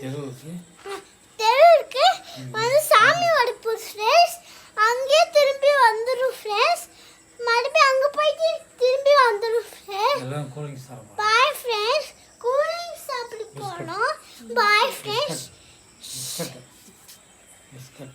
தெருவுக்கு? தெரு இருக்கு வந்து சாமி வடுப்பு ஃப்ரெண்ட்ஸ் அங்கேயே திரும்பி வந்துடும் ஃப்ரெண்ட்ஸ் மறுபடியும் அங்கே போயிட்டு திரும்பி வந்துடும் ஃப்ரெண்ட்ஸ் எல்லாம் கூலிங் சாப்பிடும் பாய் ஃப்ரெண்ட்ஸ் கூலிங் சாப்பிட போனோம் பாய் பிஸ்கட் பிஸ்கட் பிஸ்கட்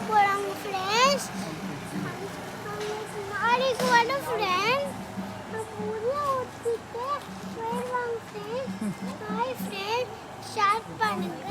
போகிறாங்க ஃப்ரெண்ட்ஸ் நாளைக்கு வரும் ஃப்ரெண்ட்ஸ் அப்போ உள்ள விட்டுட்டு போயிடுவாங்க ஃப்ரெண்ட்ஸ் ஹாய் ஃப்ரெண்ட்ஸ் ஷேர் பண்ணுங்க